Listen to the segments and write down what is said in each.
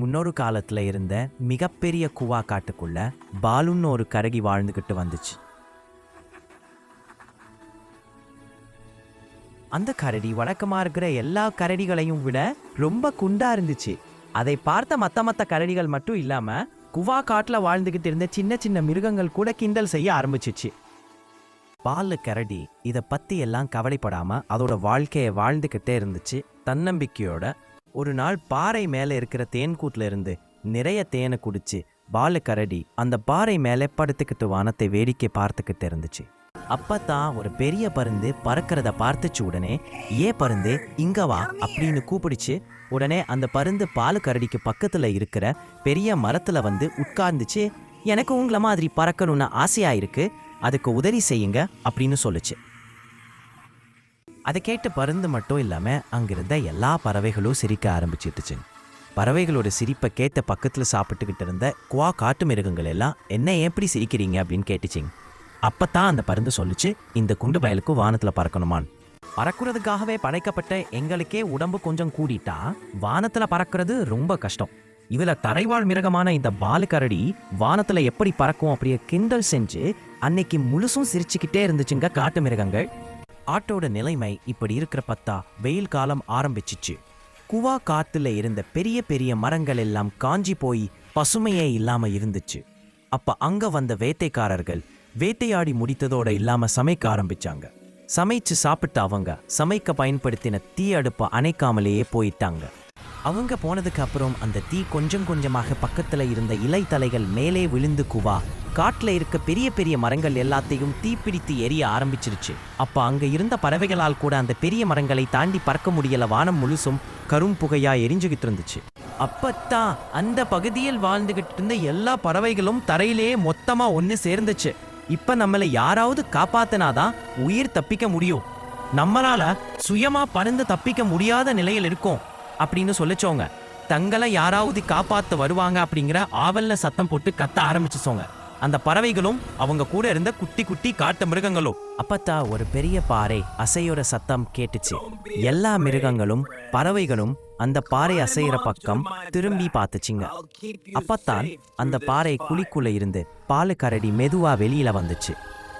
முன்னொரு காலத்தில் இருந்த மிகப்பெரிய குவா காட்டுக்குள்ள பாலுன்னு ஒரு கரடி வாழ்ந்துக்கிட்டு வந்துச்சு. அந்த கரடி வழக்கமாக இருக்கிற எல்லா கரடிகளையும் விட ரொம்ப குண்டா இருந்துச்சு. அதை பார்த்த மத்த மத்த கரடிகள் மட்டும் இல்லாம குவா காட்டில் வாழ்ந்துகிட்டு இருந்த சின்ன சின்ன மிருகங்கள் கூட கிண்டல் செய்ய ஆரம்பிச்சிச்சு. பாலு கரடி இதை பத்தி எல்லாம் கவலைப்படாம அதோட வாழ்க்கையை வாழ்ந்துக்கிட்டே இருந்துச்சு. தன்னம்பிக்கையோட ஒரு நாள் பாறை மேலே இருக்கிற தேன்கூட்ல இருந்து நிறைய தேனை குடிச்சு பாலு கரடி அந்த பாறை மேலே படுத்துக்கிட்டு வானத்தை வேடிக்கை பார்த்துக்கிட்டு இருந்துச்சு. அப்பதான் ஒரு பெரிய பருந்து பறக்கிறத பார்த்துச்சு உடனே ஏ பருந்து இங்க வா அப்படின்னு கூப்பிடுச்சு. உடனே அந்த பருந்து பாலு கரடிக்கு பக்கத்துல இருக்கிற பெரிய மரத்துல வந்து உட்கார்ந்துச்சு. எனக்கு உங்களை மாதிரி பறக்கணும்னு ஆசையா இருக்கு அதுக்கு உதவி செய்யுங்க அப்படின்னு சொல்லுச்சு. அதை கேட்டு பருந்து மட்டும் இல்லாமல் அங்கிருந்த எல்லா பறவைகளும் சிரிக்க ஆரம்பிச்சிட்டுச்சு பறவைகளோட சிரிப்பை கேட்ட பக்கத்தில் சாப்பிட்டுக்கிட்டு இருந்த குவா காட்டு மிருகங்கள் எல்லாம் என்ன எப்படி சிரிக்கிறீங்க? அப்படின்னு கேட்டுச்சிங்க அப்போ தான் அந்த பருந்து சொல்லிச்சு இந்த குண்டு பயலுக்கு வானத்தில் பறக்கணுமான். பறக்கிறதுக்காகவே படைக்கப்பட்ட எங்களுக்கே உடம்பு கொஞ்சம் கூடிட்டா வானத்தில் பறக்கிறது ரொம்ப கஷ்டம். இதில் தரைவாழ் மிருகமான இந்த பாலுக்கரடி வானத்தில் எப்படி பறக்கும் அப்படியே கிண்டல் செஞ்சு அன்னைக்கு முழுசும் சிரிச்சுக்கிட்டே இருந்துச்சுங்க காட்டு மிருகங்கள். ஆட்டோட நிலைமை இப்படி இருக்கிற பத்தா வெயில் காலம் ஆரம்பிச்சிச்சு. குவா காத்துல இருந்த பெரிய பெரிய மரங்கள் எல்லாம் காஞ்சி போய் பசுமையே இல்லாம இருந்துச்சு. அப்ப அங்க வந்த வேட்டைக்காரர்கள் வேட்டையாடி முடித்ததோட இல்லாம சமைக்க ஆரம்பிச்சாங்க. சமைச்சு சாப்பிட்டு அவங்க சமைக்க பயன்படுத்தின தீ அடுப்பை அணைக்காமலேயே போயிட்டாங்க. அவங்க போனதுக்கு அப்புறம் அந்த தீ கொஞ்சம் கொஞ்சமாக பக்கத்துல இருந்த இலை தலைகள் மேலே விழுந்து குவா. காட்டுல இருக்க பெரிய பெரிய மரங்கள் எல்லாத்தையும் தீப்பிடித்து எரிய ஆரம்பிச்சிருச்சு. அப்ப அங்க இருந்த பறவைகளால் கூட அந்த பெரிய மரங்களை தாண்டி பறக்க முடியல. வானம் முழுசும் கரும் புகையா எரிஞ்சுகிட்டு இருந்துச்சு. அப்பத்தான் அந்த பகுதியில் வாழ்ந்துகிட்டு இருந்த எல்லா பறவைகளும் தரையிலேயே மொத்தமா ஒன்று சேர்ந்துச்சு. இப்ப நம்மள யாராவது காப்பாத்தினாதான் உயிர் தப்பிக்க முடியும். நம்மளால சுயமா பறந்து தப்பிக்க முடியாத நிலையில் இருக்கோம். அப்படின்னு சொல்லிச்சோங்க. தங்களை யாராவது காப்பாத்த வருவாங்க அப்படிங்கிற ஆவல்ல சத்தம் போட்டு கத்த ஆரம்பிச்சுச்சோங்க. அந்த பறவைகளும் அவங்க கூட இருந்த குட்டி குட்டி காட்டு மிருகங்களும். அப்பத்தா ஒரு பெரிய பாறை அசையோட சத்தம் கேட்டுச்சு. எல்லா மிருகங்களும் பறவைகளும் அந்த பாறை அசைகிற பக்கம் திரும்பி பார்த்துச்சிங்க. அப்பத்தான் அந்த பாறை குழிக்குள்ள இருந்து பாலு கரடி மெதுவா வெளியில வந்துச்சு.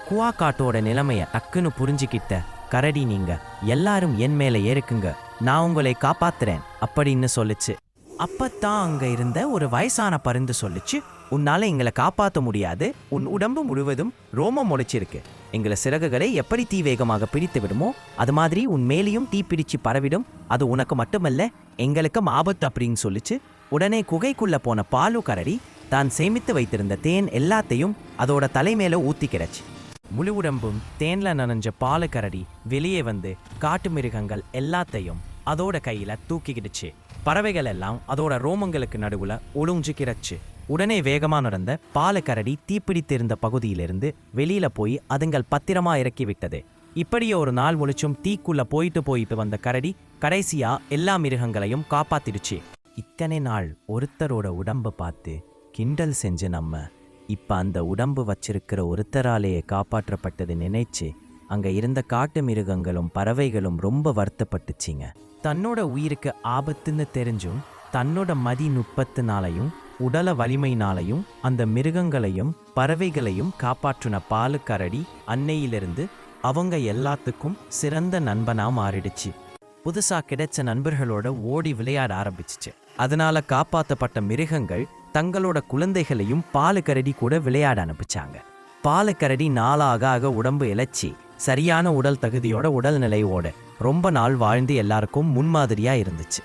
குவா காட்டோட நிலைமைய டக்குன்னு புரிஞ்சுக்கிட்ட கரடி நீங்க எல்லாரும் என் மேல ஏறுக்குங்க. நான் உங்களை காப்பாத்துறேன் அப்படின்னு சொல்லுச்சு. அப்பத்தான் அங்க இருந்த ஒரு வயசான பருந்து சொல்லுச்சு உன்னால எங்களை காப்பாத்த முடியாது. உன் உடம்பு முழுவதும் ரோமம் முளைச்சிருக்கு. எங்களை சிறகுகளை எப்படி தீ வேகமாக பிடித்து விடுமோ அது மாதிரி உன் மேலேயும் தீ பிடிச்சு பரவிடும். அது உனக்கு மட்டுமல்ல எங்களுக்கும் ஆபத்து அப்படின்னு சொல்லிச்சு. உடனே குகைக்குள்ள போன பாலு கரடி தான் சேமித்து வைத்திருந்த தேன் எல்லாத்தையும் அதோட தலைமேல ஊத்திக்கிறச்சு முழு உடம்பும் தேன்ல நனைஞ்ச பாலு கரடி வெளியே வந்து காட்டு மிருகங்கள் எல்லாத்தையும் அதோட கையில தூக்கிக்கிடுச்சு. பறவைகள் எல்லாம் அதோட ரோமங்களுக்கு நடுவுல கிடச்சு. உடனே வேகமா நடந்த பாலக்கரடி தீப்பிடித்திருந்த பகுதியிலிருந்து வெளியில போய் அதுங்கள் பத்திரமா இறக்கி விட்டது. இப்படியே ஒரு நாள் முழிச்சும் தீக்குள்ள போயிட்டு போயிட்டு வந்த கரடி கடைசியா எல்லா மிருகங்களையும் காப்பாத்திடுச்சு. இத்தனை நாள் ஒருத்தரோட உடம்ப பார்த்து கிண்டல் செஞ்சு நம்ம. இப்ப அந்த உடம்பு வச்சிருக்கிற ஒருத்தராலேயே காப்பாற்றப்பட்டது நினைச்சு அங்க இருந்த காட்டு மிருகங்களும் பறவைகளும் ரொம்ப வருத்தப்பட்டுச்சிங்க. தன்னோட உயிருக்கு ஆபத்துன்னு தெரிஞ்சும் தன்னோட மதி நுட்பத்தினாலையும் உடல வலிமையினாலையும் அந்த மிருகங்களையும் பறவைகளையும் காப்பாற்றின பாலுக்கரடி அன்னையிலிருந்து அவங்க எல்லாத்துக்கும் சிறந்த நண்பனா மாறிடுச்சு. புதுசா கிடைச்ச நண்பர்களோட ஓடி விளையாட ஆரம்பிச்சுச்சு. அதனால காப்பாற்றப்பட்ட மிருகங்கள் தங்களோட குழந்தைகளையும் பாலுக்கரடி கூட விளையாட அனுப்பிச்சாங்க பாலுக்கரடி நாளாக ஆக உடம்பு இழைச்சி சரியான உடல் தகுதியோட உடல்நிலையோட ரொம்ப நாள் வாழ்ந்து எல்லாருக்கும் முன்மாதிரியா இருந்துச்சு.